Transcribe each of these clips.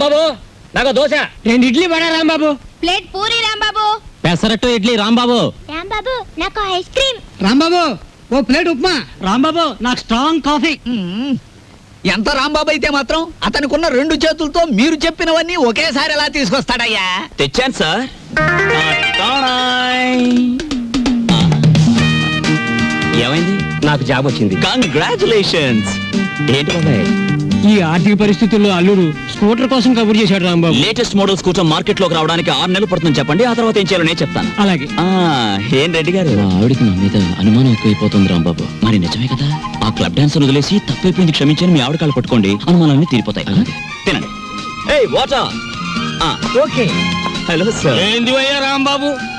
రాంబాబు నాకు దోశ. రెండు ఇడ్లీ పడా రాంబాబు? ప్లేట్ పూరి రాంబాబు. పెసరట్టు ఇడ్లీ రాంబాబు. రాంబాబు నాకు ఐస్ క్రీమ్. రాంబాబు ఓ ప్లేట్ ఉప్మా. రాంబాబు నాకు స్ట్రాంగ్ కాఫీ. ఎంత రాంబాబు అయితే మాత్రం అతనికున్న రెండు చేతులతో మీరు చెప్పినవన్నీ ఒకేసారి ఎలా తీసుకొస్తాడయ్యా? తెచ్చాను సార్. ఏమైంది? నాకు జాబ్ వచ్చింది. కంగ్రాచులేషన్స్ ఏంటి బాబాయ్? ఈ ఆర్థిక పరిస్థితుల్లో అల్లుడు స్కూటర్ కోసం కబుర్ చేశాడు రాంబాబు. లేటెస్ట్ మోడల్ స్కూటర్ మార్కెట్లోకి రావడానికి ఆరు నెలలు పడుతుంది చెప్పండి ఆ తర్వాత ఏం చేయాలో నేను చెప్తాను. అలాగే. ఆ, ఏం రెడ్డి గారు? ఆవిడికి నా మీద అనుమానం ఎక్కువైపోతుంది రాంబాబు. మరి నిజమే కదా? ఆ క్లబ్ డాన్స్ వదిలేసి తప్పైపోయింది క్షమించని మీ ఆవిడ కాళ్ళు పట్టుకోండి. అనుమానాన్ని తీరిపోతాయి. తినండి. ఏయ్ వాటర్! ఓకే. Hello sir. ఏంది అయ్యా రాంబాబు?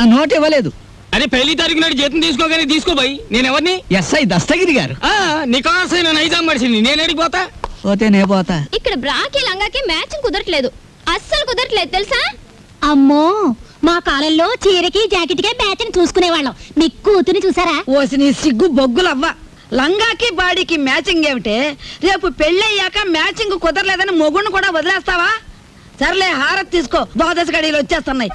ఆ నోట్ ఇవ్వలేదు. అరే పెళ్ళి తారీఖు నాడు జీతం తీసుకోగానే తీసుకోబాయి నేను ఎవరిని? ఎస్ఐ దస్తగిరి గారు. ఆ నైజాం మనిషిని. నేను ఎడిగిపోతా పోతే? నే పోతా. ఇక్కడ బ్రాకి లంగాకి మ్యాచింగ్ కుదరట్లేదు. అస్సలు కుదరట్లేదు తెలుసా? అమ్మో మా కాలంలో చీరకి జాకెట్కే మ్యాచింగ్ చూసుకునేవాళ్ళం. మీ కూతుని చూసారా? ఓసి నీ సిగ్గు బొగ్గులవ్వ. లంగాకి బాడీకి మ్యాచింగ్ ఏమిటే? రేపు పెళ్ళయ్యాక మ్యాచింగ్ కుదరలేదని మొగుణ్ణి కూడా వదిలేస్తావా? సర్లే హారత్ తీసుకో. ద్వాదశ గడియలు వచ్చేస్తున్నాయి.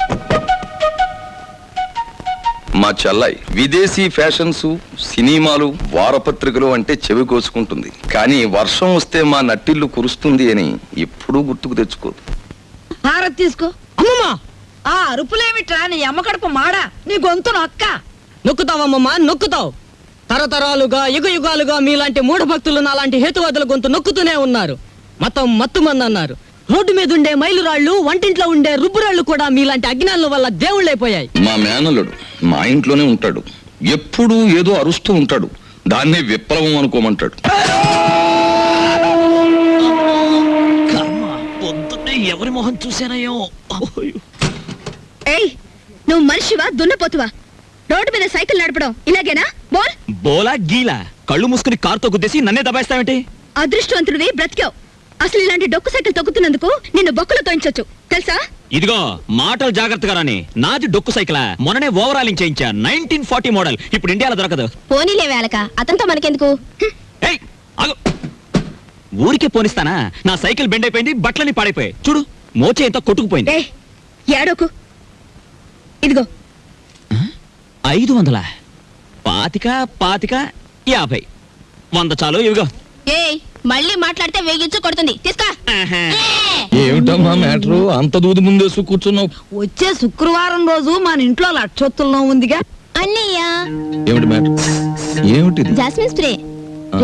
మా చెల్లాయి విదేశీ ఫ్యాషన్స్ సినిమాలు వారపత్రికలు అంటే చెవి కోసుకుంటుంది. కానీ వర్షం వస్తే మా నట్టిల్లు కురుస్తుంది అని ఎప్పుడూ గుర్తుకు తెచ్చుకోదు. హారత్ తీసుకో. అమ్మమ్మా! ఆ అరుపులేమిట్రా? నీ అమ్మకడుపు మాడా? నీ గొంతు నొక్క. నొక్కుతావమ్మమ్మా నొక్కుతావు. తరతరాలుగా యుగ యుగాలుగా మీలాంటి మూఢ భక్తులు నాలాంటి హేతువాదుల గొంతు నొక్కుతూనే ఉన్నారు. మతం మత్తుమంది అన్నారు రోడ్డు మీద ఉండే మైలురాళ్ళు వంటింట్లో ఉండే రుబ్బురాళ్ళు కూడా మీలాంటి అజ్ఞానుల వల్ల దేవుళ్ళైపోయాయి. మా మేనల్లుడు మా ఇంట్లోనే ఉంటాడు. ఎప్పుడూ ఏదో అరుస్తూ ఉంటాడు. దాన్నే విప్లవం అనుకోమంటాడు. పొద్దున్నే ఎవరి మొహం చూసానయ్యో ఏయ్ నువ్వు మనిషివా దున్నపోతువా? రోడ్డు మీద సైకిల్ నడపడం ఇలాగేనా? బోల్? బోలా గీలా. కళ్ళు మూసుకుని కారుతో గుద్దేసి నన్నే దబాయిస్తావేంటి? అదృష్టవంతుడివి బ్రతికావు. అసలు ఇలాంటి డొక్కు సైకిల్ తొక్కుతున్నందుకు నిన్ను బొక్కలు తోయించొచ్చు. తెలుసా? ఇదిగో మాటలు జాగ్రత్తగా రాని నాది డొక్కు సైకిల్. మొన్ననే ఓవరాలింగ్ చేయించా. Nineteen forty model. ఇప్పుడు ఇండియాలో దొరకదు. పోనీలే వేలక అతనితో మనకెందుకు? ఊరికే పోనిస్తానా? నా సైకిల్ బెండ్ అయిపోయింది బట్టలని పాడైపోయాయి. చూడు మోచే ఎంత కొట్టుకుపోయింది. ఏడోకు. ఇదిగో. ఐదు వందల. పాతిక పాతిక యాభై. వంద చాలు ఇవిగో. ఏయ్ మళ్ళీ మాట్లాడితే వేగించు కొడుతుంది. తీసుకో. ఏమిటమ్మా మ్యాటరు? అంత దూది ముందేసు కూర్చున్నావు. వచ్చే శుక్రవారం రోజు మన ఇంట్లో లక్షొత్తుల్లో ఉందిగా. అన్నయ్య! ఏమిటి మ్యాటర్? ఏమిటిది? Jasmine spray.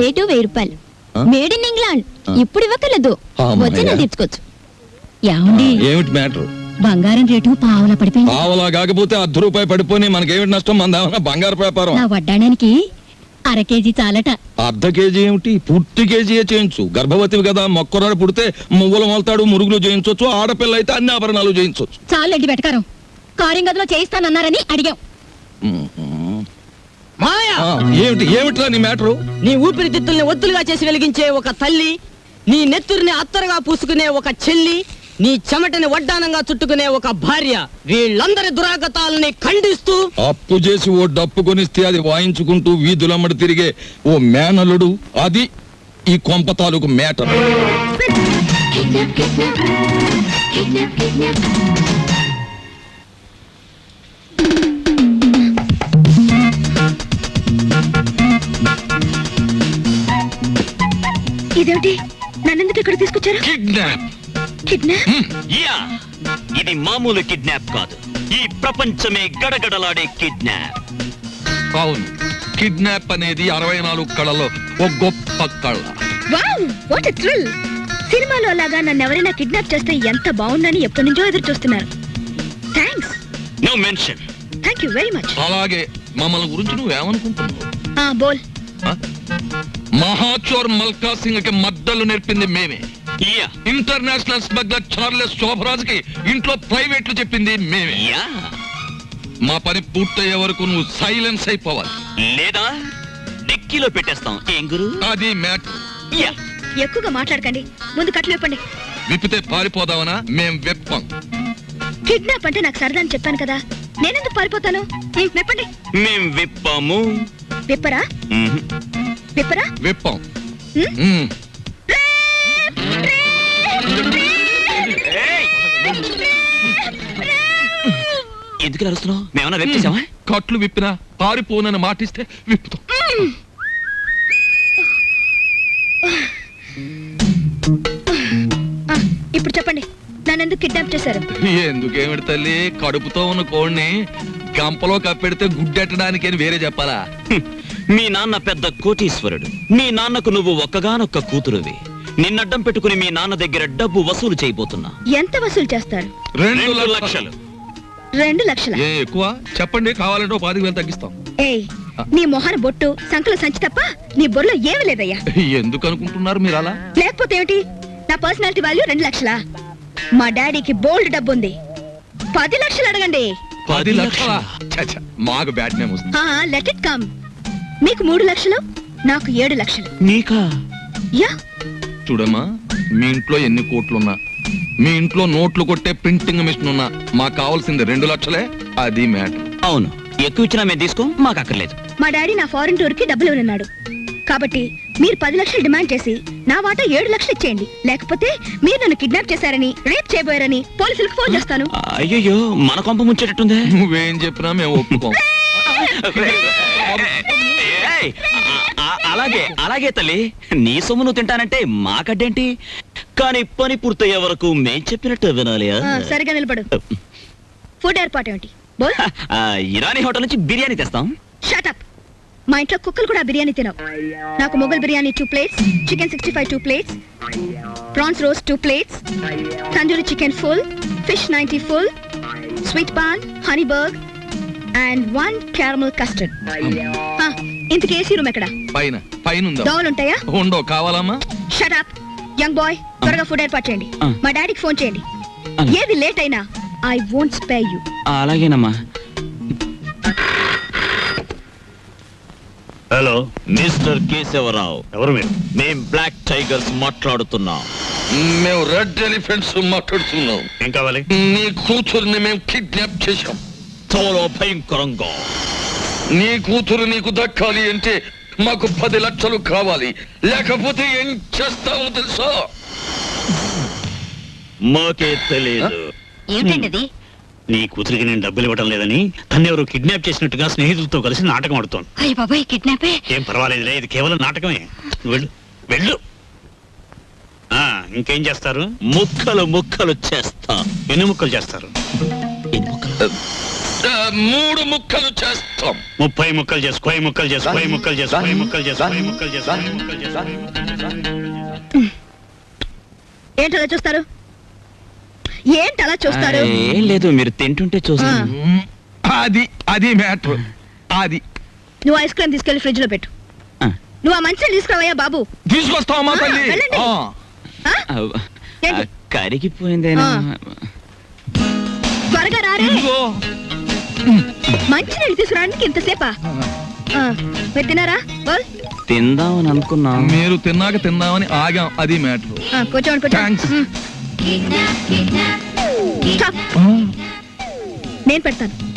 రేటు వెయ్యి రూపాయలు. ఆ? Made in England. ఇప్పుడు ఇవ్వకలేదు అమ్మయ్య. వచ్చిన తీర్చుకోవచ్చు. ఏమండి? ఏమిటి మ్యాటర్? బంగారం రేటు పావుల పడిపోయింది. పావలా కాకపోతే అర్ధ రూపాయి పడిపోయి మనకేమిటి నష్టం? మన బంగారు వ్యాపారం. నా వడ్డాడానికి అర కేజీ చాలట. అర్ధ కేజీ ఏమిటి? పూర్తి కేజీయే చేయించు. గర్భవతివి కదా మొక్కరాడు పుడితే మువ్వలు మొలతాడు మురుగులు చేయించవచ్చు ఆడపిల్ల అయితే అన్ని ఆభరణాలు చేయించవచ్చు చాలండి వెటకారం కారింగదిలో చేయిస్తానన్నారని అడిగాం. మాయా! ఆ, ఏమిటి ఏమిట్రా నీ మ్యాటరు? నీ ఊపిరితిత్తుల్ని ఒత్తులుగా చేసి వెలిగించే ఒక తల్లి నీ నెత్తురిని అత్తరుగా పూసుకునే ఒక చెల్లి నీ చెమటని వడ్డానంగా చుట్టుకునే ఒక భార్య వీళ్ళందరి దురాగతాలని ఖండిస్తూ అప్పు చేసి ఓ డప్పు కొనిస్తే అది వాయించుకుంటూ వీధులమ్మడి తిరిగే ఓ మేనలుడు అది ఈ కొంప తాలూకు మేటర్ ఇదేమిటి? నన్నెందుకు ఇక్కడ తీసుకొచ్చారు? Kidnap kidnap yeah. ఇది మామూలు కిడ్నాప్ కాదు. ఈ ప్రపంచమే గడగడలాడే కిడ్నాప్. అవును. కిడ్నాప్ అనేది అరవై నాలుగు కళలో ఒక గొప్ప కళ. Wow what thrill. సినిమాలో లాగా నన్ను ఎవరైనా కిడ్నాప్ చేస్తే ఎంత బాగుందని ఎప్పటి నుంచో ఎదురు చూస్తున్నారు. Thanks no mention. Thank you very much. అలాగే మమ్మల్ని గురించి నువ్వేమనుకుంటున్నావు ఆ బోల్? మహాచోర్ మల్కా సింగ్కి మద్దలు నేర్పింది మేమే. ఇంటర్నేషనల్ స్మగ్లర్ చార్లెస్ శోభరాజ్కి ఇంట్లో ప్రైవేట్లు చెప్పింది మేమే. యా మా పని పూర్తయ్యే వరకు నువ్వు సైలెన్స్ అయిపోవాలి. లేదా డిక్కీలో పెట్టేస్తాం. ఏం గురు? అది మ్యాటర్ యా ఎక్కువగా మాట్లాడకండి. ముందు కట్లు విప్పండి. విప్పితే పారిపోదామనా? మేం వెప్పం. కిడ్నాప్ అంటే నాకు సరదా అని చెప్పాను కదా. నేనెందుకు పారిపోతాను? విప్పండి. మేం విప్పాము. విప్పరా. విప్పరా? వెప్పం. ఎందుకు అరుస్తున్నావు మేమన్నా వెప్ చేసావా కట్లు విప్పినా పారిపోనని మాటిస్తే విప్పుతాం. ఆ, ఇప్పుడు చెప్పండి. నన్ను ఎందుకు కిడ్నాప్ చేశారు? ఎందుకేమిటి తల్లి? కడుపుతో ఉన్న కోడిని గంపలో కప్పెడితే గుడ్డెట్టడానికి అని వేరే చెప్పాలా. మీ నాన్న పెద్ద కోటీశ్వరుడు. మీ నాన్నకు నువ్వు ఒక్కగానొక్క కూతురువి. నిన్నడ్డం పెట్టుకుని మీ నాన్న దగ్గర డబ్బు వసూలు చేయబోతున్నా. ఎంత వసూలు చేస్తారు? రెండు లక్షలు. రెండు లక్షల? ఏ ఎక్కువ? చెప్పండి కావాలంటే ఓ పాతిక వేలు తగ్గిస్తాం. ఏయ్ నీ మొహన బొట్టు సంకల సంచి తప్ప నీ బొర్రలో ఏమీ లేదయ్యా. ఎందుకు అనుకుంటున్నారు మీరు అలా? లేకపోతే ఏమిటి? నా పర్సనాలిటీ వాల్యూ రెండు లక్షలా? మా డాడీకి బోల్డ్ డబ్బు ఉంది పది లక్షలు అడగండి. పది లక్షల? మాకు బ్యాట్ నేమ్ వస్తుంది. లెట్ ఇట్ కమ్ మీకు మూడు లక్షలు నాకు ఏడు లక్షలు. నీకా? యా. చూడమ్మా మీ ఇంట్లో ఎన్ని కోట్లున్నా మీ ఇంట్లో నోట్లు కొట్టే ప్రింటింగ్ మిషన్ ఉన్నా మాకు కావాల్సింది రెండు లక్షలే అది మ్యాటర్. అవును. ఎక్కువ ఇచ్చినా మేము తీసుకో మాకు అక్కర్లేదు. మా డాడీ నా ఫారెన్ టూర్కి డబ్బులు ఉన్నాడు కాబట్టి మీరు పది లక్షలు డిమాండ్ చేసి నా వాటా ఏడు లక్షలు ఇచ్చేయండి. లేకపోతే మీరు నన్ను కిడ్నాప్ చేశారని రేప్ చేయబోయారని పోలీసులకు ఫోన్ చేస్తాను. అయ్యయ్యో మన కొంప ముంచేటట్టుందే? నువ్వేం చెప్పినా మేము ఒప్పుకోం. అలాగే అలాగే తల్లి. నీ సొమ్ము నువ్వు తింటానంటే మాకడ్డేంటి కానీ పని పూర్తయ్యే వరకు మేం చెప్పినట్టు వినాలి సరిగా నిలబడు. ఫుడ్ ఏర్పాటు ఏమిటి? బోల్. ఆ, ఇరానీ హోటల్ నుంచి బిర్యానీ తెస్తాం. షటప్ మా ఇంట్లో కుక్కలు కూడా బిర్యానీ తినవు. నాకు Mughal biryani two plates chicken sixty five two plates prawns roast two plates tandoori chicken full fish ninety full sweet paan honey burg and one caramel custard ఇంతకీ ఏసీ రూమ్ ఎక్కడ? పైన పైన ఉందా దోవలు ఉంటాయా ఉండో కావాలమ్మా షటప్ యంగ్ బాయ్ త్వరగా ఫుడ్ ఏర్పాటు చేయండి. ఆ. మా డాడీకి ఫోన్ చేయండి. అలాగే. ఏది లేట్ అయినా ఐ వోంట్ స్పే యూ ఆ, అలాగేనమ్మా. Hello mister Keshavarao. ఎవరు మీరు? మేం బ్లాక్ టైగర్స్ మాట్లాడుతున్నాం. మేము రెడ్ ఎలిఫెంట్స్ మాట్లాడుతున్నాం. ఏం కావాలి? నీ కూతురుని మేము కిడ్నాప్ చేశాం. చాలా భయంకరంగా. నీ కూతురు నీకు దక్కాలి అంటే మాకు పది లక్షలు కావాలి. లేకపోతే ఏం చేస్తావో తెలుసా? మాకే తెలియదు ఏమిటండి అది నీ కూతురికి నేను డబ్బులు ఇవ్వడం లేదని తను ఎవరు కిడ్నాప్ చేసినట్టుగా స్నేహితులతో కలిసి నాటకం ఆడుతోంది. అయ్య బాబాయ్ కిడ్నాపే? ఏం పర్వాలేదులే ఇది కేవలం నాటకమే. నువ్వు వెళ్ళు. వెళ్ళు. ఆ, ఇంకేం చేస్తారు? ముక్కలు ముక్కలు చేస్తా. ఎన్ని ముక్కలు చేస్తారు? ముక్కలు. ఆ, మూడు ముక్కలు చేస్తాం. ముప్పై ముక్కలు చేసు కోయి ముక్కలు చేసు కోయి ముక్కలు చేసు ముక్కలు చేసు కోయి ముక్కలు చేసు కోయి ముక్కలు చేసు. అలా చూస్తారు? ఆ, ఏం లేదు మీరు తింటుంటే చూస్తాను. మ్, అది అది మ్యాటర్ అది. నువ్వు ఐస్ క్రీమ్ తీసుకెళ్ళి ఫ్రిడ్జ్లో పెట్టు. ఆ. నువ్వు ఆ మంచిని తీసుకురావయ్యా బాబు. ఆ, తల్లి. వెళ్ళండి. ఆ. ఆ? ఆ, ఏంటి? ఆ, కరిగిపోయిందేనా. త్వరగా రారే. ఇదిగో. మంచి నీళ్ళు తీసుకురావడానికి ఇంతసేపా? ఆ, మీరు తినారా బోల్? తిందామని అనుకున్నాం. మీరు తిన్నాక తిందామని ఆగాం. అది మ్యాటర్. ఆ, కూర్చోండి Thanks. కూర్చోండి మ్. Stop. నేను పెడతాను.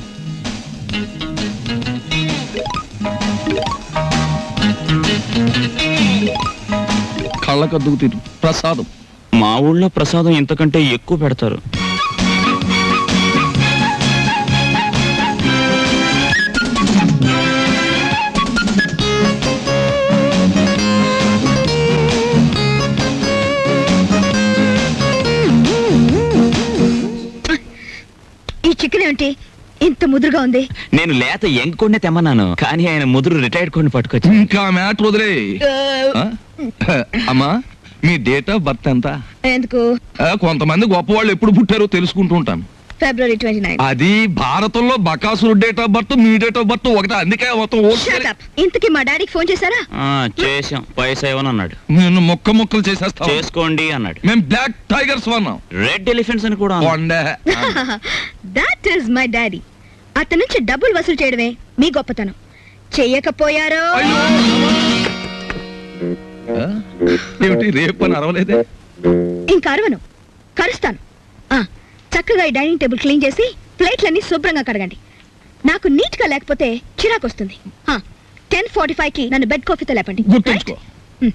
కళ్ళకద్దుకు తిరు ప్రసాదం. మా ఊళ్ళో ప్రసాదం ఇంతకంటే ఎక్కువ పెడతారు. ఏమిటి ఇంత ముదురుగా ఉంది? నేను లేత ఎంకొండే తెమ్మన్నాను. కానీ ఆయన ముదురు రిటైర్డ్ కొన్ని పట్టుకొచ్చి ఇంకా మ్యాటర్ వదిలే? అమ్మా మీ డేట్ ఆఫ్ బర్త్ ఎంత? ఎందుకు? ఆ, కొంతమంది గొప్పవాళ్ళు ఎప్పుడు పుట్టారో తెలుసుకుంటూ ఉంటాను. ఫిబ్రవరి ట్వంటీ నైన్ అది భారతంలో బకాసురు డేట్ ఆఫ్ బర్త్ మీ డేట్ ఆఫ్ బర్త్ ఒకటే అందుకే మొత్తం ఇంతకీ మా డాడీకి ఫోన్ చేశారా? చేశాం. పైసా ఇవ్వను అన్నాడు. నేను మొక్క మొక్కలు చేసేస్తా చేసుకోండి అన్నాడు. మేము బ్లాక్ టైగర్స్ వన్నాం రెడ్ ఎలిఫెంట్స్ అని కూడా దాట్ ఈస్ మై డాడీ అతని నుంచి డబ్బులు వసూలు చేయడమే మీ గొప్పతనం. చెయ్యకపోయారో? రేపు అని అరవలేదే? ఇంకా అరవను. కరుస్తాను. చక్కగా ఈ డైనింగ్ టేబుల్ క్లీన్ చేసి ప్లేట్లన్నీ శుభ్రంగా కడగండి. నాకు నీట్గా లేకపోతే చిరాకు వస్తుంది. టెన్ ఫార్టీ ఫైవ్కి నన్ను బెడ్ కాఫీతో లేపండి. గుర్తుంచుకో.